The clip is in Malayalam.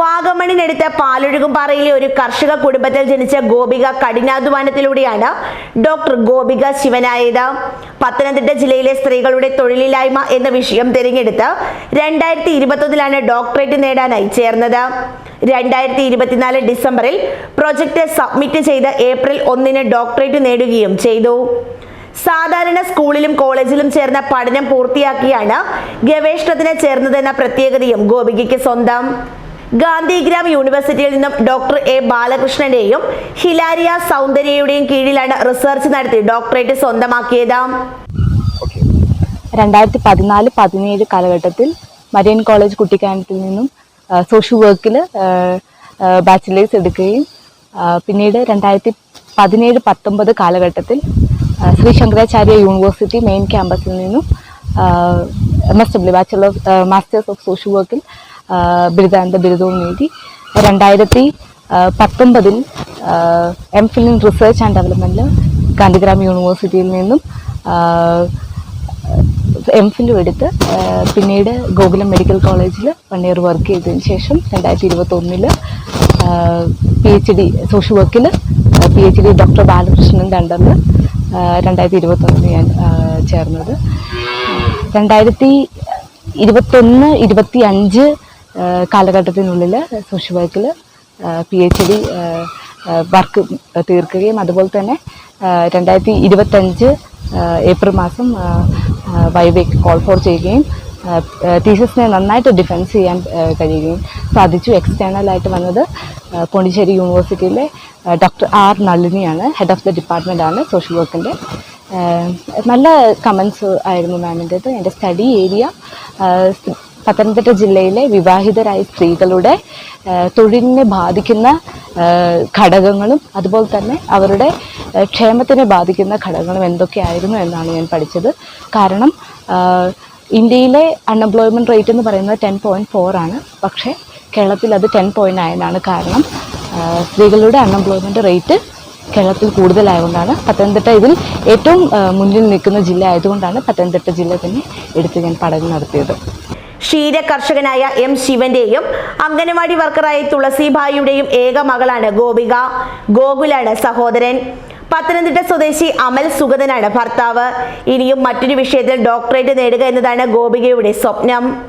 വാഗമണിനടുത്ത് പാലൊഴുകുംപാറയിലെ ഒരു കർഷക കുടുംബത്തിൽ ജനിച്ച ഗോപിക കഠിനാധ്വാനത്തിലൂടെയാണ് ഡോക്ടർ ഗോപിക ശിവനായത്. പത്തനംതിട്ട ജില്ലയിലെ സ്ത്രീകളുടെ തൊഴിലില്ലായ്മ എന്ന വിഷയം തിരഞ്ഞെടുത്ത് രണ്ടായിരത്തി ഇരുപത്തൊന്നിലാണ് ഡോക്ടറേറ്റ് നേടാനായി ചേർന്നത്. രണ്ടായിരത്തി ഇരുപത്തിനാല് ഡിസംബറിൽ പ്രൊജക്ട് സബ്മിറ്റ് ചെയ്ത് ഏപ്രിൽ ഒന്നിന് ഡോക്ടറേറ്റ് നേടുകയും ചെയ്തു. സാധാരണ സ്കൂളിലും കോളേജിലും ചേർന്ന പഠനം പൂർത്തിയാക്കിയാണ് ഗവേഷണത്തിന് ചേർന്നതെന്ന പ്രത്യേകതയും ഗോപികയ്ക്ക് സ്വന്തം. ഗാന്ധിഗ്രാം യൂണിവേഴ്സിറ്റിയിൽ നിന്നും ഡോക്ടർ എ ബാലകൃഷ്ണന്റെയും ഹിലാരിയ സൗന്ദര്യയുടെയും കീഴിലാണ് റിസർച്ച് നടത്തി ഡോക്ടറേറ്റ് സ്വന്തമാക്കിയത്. രണ്ടായിരത്തി പതിനാല് പതിനേഴ് കാലഘട്ടത്തിൽ മരിയൻ കോളേജ് കുട്ടിക്കാനത്തിൽ നിന്നും സോഷ്യൽ വർക്കിൽ ബാച്ചിലേഴ്സ് എടുക്കുകയും പിന്നീട് രണ്ടായിരത്തി പതിനേഴ് പത്തൊമ്പത് കാലഘട്ടത്തിൽ ശ്രീ ശങ്കരാചാര്യ യൂണിവേഴ്സിറ്റി മെയിൻ ക്യാമ്പസിൽ നിന്നും M S W bachelor masters of social വർക്കിൽ ബിരുദാനന്ത ബിരുദവും നേടി രണ്ടായിരത്തി പത്തൊമ്പതിൽ M Phil in research and ഡെവലപ്മെന്റിൽ Gandhigram യൂണിവേഴ്സിറ്റിയിൽ നിന്നും എം ഫിലും എടുത്ത് പിന്നീട് ഗോകുലം മെഡിക്കൽ കോളേജിൽ വൺ ഇയർ വർക്ക് ചെയ്തതിന് ശേഷം രണ്ടായിരത്തി ഇരുപത്തൊന്നിൽ പി എച്ച് ഡി സോഷ്യൽ വർക്കിൽ P H D doctor Balakrishnan അണ്ടറിൽ രണ്ടായിരത്തി ഇരുപത്തൊന്നിന് ഞാൻ ചേർന്നത്. രണ്ടായിരത്തി ഇരുപത്തൊന്ന് ഇരുപത്തി അഞ്ച് കാലഘട്ടത്തിനുള്ളിൽ സോഷ്യൽ വർക്കിൽ പി എച്ച് ഡി വർക്ക് തീർക്കുകയും അതുപോലെ തന്നെ രണ്ടായിരത്തി ഇരുപത്തഞ്ച് ഏപ്രിൽ മാസം വൈവേക്ക് കോൾ ഫോർ ചെയ്യുകയും ടീച്ചേഴ്സിനെ നന്നായിട്ട് ഡിഫെൻസ് ചെയ്യാൻ കഴിയുകയും സാധിച്ചു. എക്സ്റ്റേണലായിട്ട് വന്നത് പോണ്ടിച്ചേരി യൂണിവേഴ്സിറ്റിയിലെ ഡോക്ടർ ആർ നളിനിയാണ്. ഹെഡ് ഓഫ് ദ ഡിപ്പാർട്ട്മെന്റ് ആണ് സോഷ്യൽ വർക്കിന്റെ നല്ല കമൻസ് ആയിരുന്നു മാമിന്റെത് എന്റെ സ്റ്റഡി ഏരിയ പത്തനംതിട്ട ജില്ലയിലെ വിവാഹിതരായ സ്ത്രീകളുടെ തൊഴിലിനെ ബാധിക്കുന്ന ഘടകങ്ങളും അതുപോലെ തന്നെ അവരുടെ ക്ഷേമത്തിനെ ബാധിക്കുന്ന ഘടകങ്ങളും എന്തൊക്കെയായിരുന്നു എന്നാണ് ഞാൻ പഠിച്ചത്. കാരണം ഇന്ത്യയിലെ അൺഎംപ്ലോയ്മെന്റ് റേറ്റ് എന്ന് പറയുന്നത് ടെൻ പോയിന്റ് ഫോർ ആണ്. പക്ഷേ കേരളത്തിൽ അത് ടെൻ പോയിന്റ് നയനാണ് കാരണം സ്ത്രീകളുടെ അൺഎംപ്ലോയ്മെന്റ് റേറ്റ് കേരളത്തിൽ കൂടുതലായതുകൊണ്ടാണ് പത്തനംതിട്ട ഇതിൽ ഏറ്റവും മുന്നിൽ നിൽക്കുന്ന ജില്ല ആയതുകൊണ്ടാണ് പത്തനംതിട്ട ജില്ല തന്നെ എടുത്ത് ഞാൻ പഠനം നടത്തിയത്. ക്ഷീര കർഷകനായ എം ശിവന്റെയും അംഗനവാടി വർക്കറായ തുളസിഭായിയുടെയും ഏക മകളാണ് ഗോപിക. ഗോകുലാണ് സഹോദരൻ. പത്തനംതിട്ട സ്വദേശി അമൽ സുഗതനാണ് ഭർത്താവ്. ഇനിയും മറ്റൊരു വിഷയത്തിൽ ഡോക്ടറേറ്റ് നേടുക എന്നതാണ് ഗോപികയുടെ സ്വപ്നം.